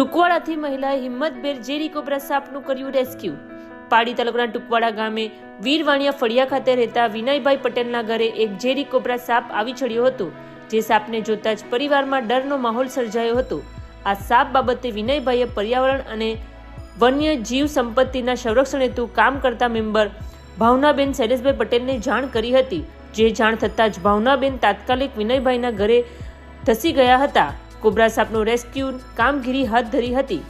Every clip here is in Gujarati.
કુશળતાથી મહિલાએ હિંમતભેર ઝેરી કોબરા સાપનું કર્યું રેસ્ક્યુ. પાડી તાલુકાના ટુકવાડા ગામે વીરવાણિયા ફળિયા ખાતે રહેતા વિનયભાઈ પટેલના ઘરે એક ઝેરી કોબરા સાપ આવી ચડ્યો હતો, જે સાપને જોતા જ પરિવારમાં ડરનો માહોલ સર્જાયો હતો. આ સાપ બાબતે વિનયભાઈએ પર્યાવરણ અને વન્ય જીવ સંપત્તિના સંરક્ષણ હેતુ કામ કરતા મેમ્બર ભાવનાબેન શૈલેષભાઈ પટેલને જાણ કરી હતી, જે જાણ થતાં જ ભાવનાબેન તાત્કાલિક વિનયભાઈના ઘરે ધસી ગયા હતા. કોબરા સાપનું રેસ્ક્યુ કામગીરી હાથ ધરી હતી.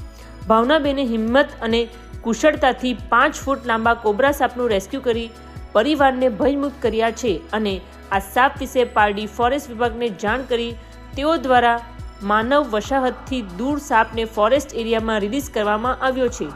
ભાવનાબેને હિંમત અને કુશળતાથી પાંચ ફૂટ લાંબા કોબરા સાપનું રેસ્ક્યુ કરી પરિવારને ભયમુક્ત કર્યા છે અને આ સાપ વિશે પારડી ફોરેસ્ટ વિભાગને જાણ કરી તેઓ દ્વારા માનવ વસાહતથી દૂર સાપને ફોરેસ્ટ એરિયામાં રિલીઝ કરવામાં આવ્યો છે.